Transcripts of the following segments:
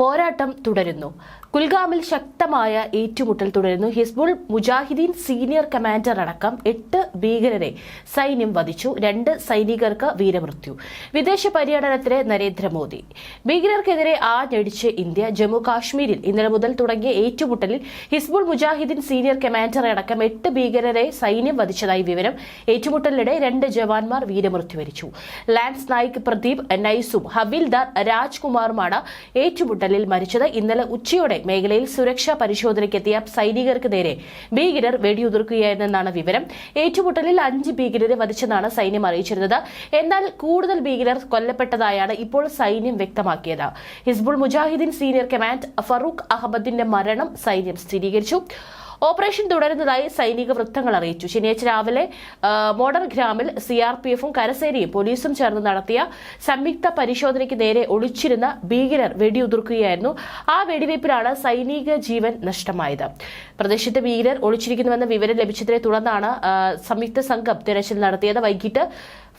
പോരാട്ടം തുടരുന്നു. കുൽഗാമിൽ ശക്തമായ ഏറ്റുമുട്ടൽ തുടരുന്നു. ഹിസ്ബുൾ മുജാഹിദീൻ സീനിയർ കമാൻഡർ അടക്കം എട്ട് ഭീകരരെ സൈന്യം വധിച്ചു. രണ്ട് സൈനികർക്ക് വീരമൃത്യു. വിദേശ പര്യടനത്തിന് നരേന്ദ്രമോദി. ഭീകരർക്കെതിരെ ആഞ്ഞടിച്ച് ഇന്ത്യ ജമ്മു കാശ്മീരിൽ ഇന്നലെ മുതൽ തുടങ്ങിയ ഏറ്റുമുട്ടലിൽ ഹിസ്ബുൾ മുജാഹിദീൻ സീനിയർ കമാൻഡർ അടക്കം എട്ട് ഭീകരരെ സൈന്യം വധിച്ചതായി വിവരം ഏറ്റുമുട്ടലിനിടെ രണ്ട് ജവാന്മാർ വീരമൃത്യു വരിച്ചു ലാൻസ് നായിക് പ്രദീപ് നൈസും ഹവിൽദാർ രാജ്കുമാറുമാണ് ഏറ്റുമുട്ടലിൽ മരിച്ചത് ഇന്നലെ ഉച്ചയോടെ മേഖലയിൽ സുരക്ഷാ പരിശോധനയ്ക്കെത്തിയ സൈനികർക്ക് നേരെ ഭീകരർ വെടിയുതിർക്കുകയായിരുന്നെന്നാണ് വിവരം. ഏറ്റുമുട്ടലിൽ അഞ്ച് ഭീകരരെ വധിച്ചെന്നാണ് സൈന്യം അറിയിച്ചിരുന്നത്. എന്നാൽ കൂടുതൽ ഭീകരർ കൊല്ലപ്പെട്ടതായാണ് ഇപ്പോൾ സൈന്യം വ്യക്തമാക്കിയത്. ഹിസ്ബുൾ മുജാഹിദ്ദീൻ സീനിയർ കമാൻഡ് ഫറൂഖ് അഹമ്മദിന്റെ മരണം സൈന്യം സ്ഥിരീകരിച്ചു. ഓപ്പറേഷൻ തുടരുന്നതായി സൈനിക വൃത്തങ്ങൾ അറിയിച്ചു. ശനിയാഴ്ച രാവിലെ മോഡർ ഗ്രാമിൽ സി ആർ പി എഫും കരസേനയും പോലീസും ചേർന്ന് നടത്തിയ സംയുക്ത പരിശോധനയ്ക്ക് നേരെ ഒളിച്ചിരുന്ന ഭീകരർ വെടിയുതിർക്കുകയായിരുന്നു. ആ വെടിവയ്പ്പിലാണ് സൈനിക ജീവൻ നഷ്ടമായത്. പ്രദേശത്ത് ഭീകരർ ഒളിച്ചിരിക്കുന്നുവെന്ന വിവരം ലഭിച്ചതിനെ തുടർന്നാണ് സംയുക്ത സംഘം തിരച്ചിൽ നടത്തിയത്. വൈകിട്ട്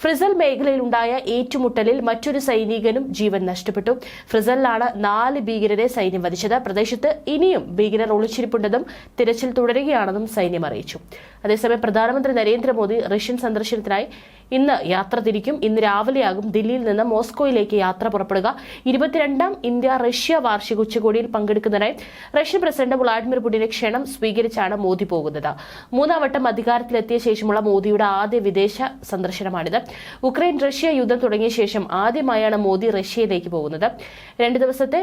ഫ്രിസൽ മേഖലയിലുണ്ടായ ഏറ്റുമുട്ടലിൽ മറ്റൊരു സൈനികനും ജീവൻ നഷ്ടപ്പെട്ടു. ഫ്രിസലിലാണ് നാല് ഭീകരരെ സൈന്യം വധിച്ചത്. പ്രദേശത്ത് ഇനിയും ഭീകരർ ഒളിച്ചിരിപ്പുണ്ടെന്നും തിരച്ചിൽ തുടരുകയാണെന്നും സൈന്യം അറിയിച്ചു. അതേസമയം പ്രധാനമന്ത്രി നരേന്ദ്രമോദി റഷ്യൻ സന്ദർശനത്തിനായി ഇന്ന് യാത്ര തിരിക്കും. ഇന്ന് രാവിലെയാകും ദില്ലിയിൽ നിന്ന് മോസ്കോയിലേക്ക് യാത്ര പുറപ്പെടുക. ഇരുപത്തിരണ്ടാം ഇന്ത്യ റഷ്യ വാർഷിക ഉച്ചകോടിയിൽ പങ്കെടുക്കുന്നതിനായി റഷ്യൻ പ്രസിഡന്റ് വ്ളാഡിമിർ പുടിന്റെ ക്ഷണം സ്വീകരിച്ചാണ് മോദി പോകുന്നത്. മൂന്നാം അധികാരത്തിലെത്തിയ ശേഷമുള്ള മോദിയുടെ ആദ്യ വിദേശ സന്ദർശനമാണിത്. ഉക്രൈൻ റഷ്യ യുദ്ധം തുടങ്ങിയ ശേഷം ആദ്യമായാണ് മോദി റഷ്യയിലേക്ക് പോകുന്നത്. രണ്ട് ദിവസത്തെ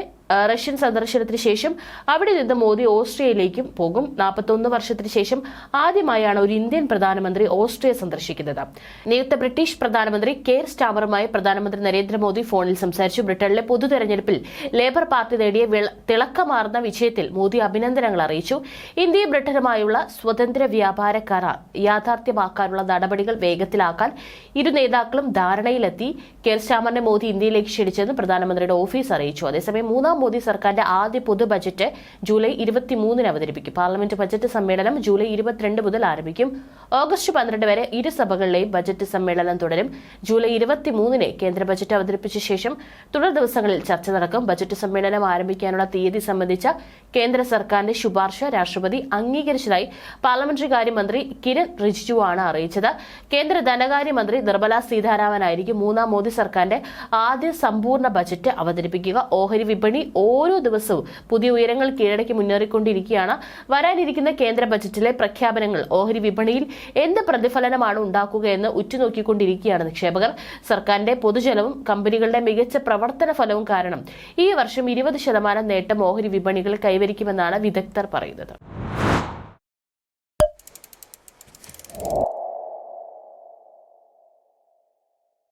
റഷ്യൻ സന്ദർശനത്തിന് ശേഷം അവിടെ നിന്ന് മോദി ഓസ്ട്രിയയിലേക്കും പോകും. നാൽപ്പത്തൊന്ന് വർഷത്തിന് ശേഷം ആദ്യമായാണ് ഒരു ഇന്ത്യൻ പ്രധാനമന്ത്രി ഓസ്ട്രിയ സന്ദർശിക്കുന്നത്. നിയുക്ത ബ്രിട്ടീഷ് പ്രധാനമന്ത്രി കെയർ സ്റ്റാമറുമായി പ്രധാനമന്ത്രി നരേന്ദ്രമോദി ഫോണിൽ സംസാരിച്ചു. ബ്രിട്ടനിലെ പൊതു തെരഞ്ഞെടുപ്പിൽ ലേബർ പാർട്ടി നേടിയ തിളക്കമാർന്ന വിജയത്തിൽ മോദി അഭിനന്ദനങ്ങൾ അറിയിച്ചു. ഇന്ത്യ ബ്രിട്ടനുമായുള്ള സ്വതന്ത്ര വ്യാപാര കരാർ യാഥാർത്ഥ്യമാക്കാനുള്ള നടപടികൾ വേഗത്തിലാക്കാൻ ഇരു നേതാക്കളും ധാരണയിലെത്തി. കെയർ സ്റ്റാമറിനെ മോദി ഇന്ത്യയിലേക്ക് ക്ഷണിച്ചെന്ന് പ്രധാനമന്ത്രിയുടെ ഓഫീസ് അറിയിച്ചു. അതേസമയം മൂന്നാം മോദി സർക്കാരിന്റെ ആദ്യ പൊതു ബജറ്റ് ജൂലൈ ഇരുപത്തിമൂന്നിന് അവതരിപ്പിക്കും. പാർലമെന്റ് ബജറ്റ് സമ്മേളനം ജൂലൈ ഇരുപത്തിരണ്ട് മുതൽ ആരംഭിക്കും. ഓഗസ്റ്റ് പന്ത്രണ്ട് വരെ ഇരു സഭകളിലെയും ബജറ്റ് സമ്മേളനം തുടരും. ജൂലൈ ഇരുപത്തിമൂന്നിന് കേന്ദ്ര ബജറ്റ് അവതരിപ്പിച്ച ശേഷം തുടർ ദിവസങ്ങളിൽ ചർച്ച നടക്കും. ബജറ്റ് സമ്മേളനം ആരംഭിക്കാനുള്ള തീയതി സംബന്ധിച്ച കേന്ദ്ര സർക്കാരിന്റെ ശുപാർശ രാഷ്ട്രപതി അംഗീകരിച്ചതായി പാർലമെന്ററി കാര്യമന്ത്രി കിരൺ റിജിജു ആണ് അറിയിച്ചത്. കേന്ദ്ര ധനകാര്യമന്ത്രി നിർമ്മല സീതാരാമനായിരിക്കും മൂന്നാം മോദി സർക്കാരിന്റെ ആദ്യ സമ്പൂർണ ബജറ്റ് അവതരിപ്പിക്കുക. ഓഹരി വിപണി ഓരോ ദിവസവും പുതിയ ഉയരങ്ങൾ കീഴടക്കി മുന്നേറിക്കൊണ്ടിരിക്കുകയാണ്. വരാനിരിക്കുന്ന കേന്ദ്ര ബജറ്റിലെ പ്രഖ്യാപനങ്ങൾ ഓഹരി വിപണിയിൽ എന്ത് പ്രതിഫലനമാണ് ഉണ്ടാക്കുകയെന്ന് ഉറ്റുനോക്കിക്കൊണ്ടിരിക്കുകയാണ് നിക്ഷേപകർ. സർക്കാരിന്റെ പൊതുജലവും കമ്പനികളുടെ മികച്ച പ്രവർത്തന ഫലവും കാരണം ഈ വർഷം ഇരുപത് ശതമാനം നേട്ടം ഓഹരി വിപണികൾ കൈവരിക്കുമെന്നാണ് വിദഗ്ധർ പറയുന്നത്.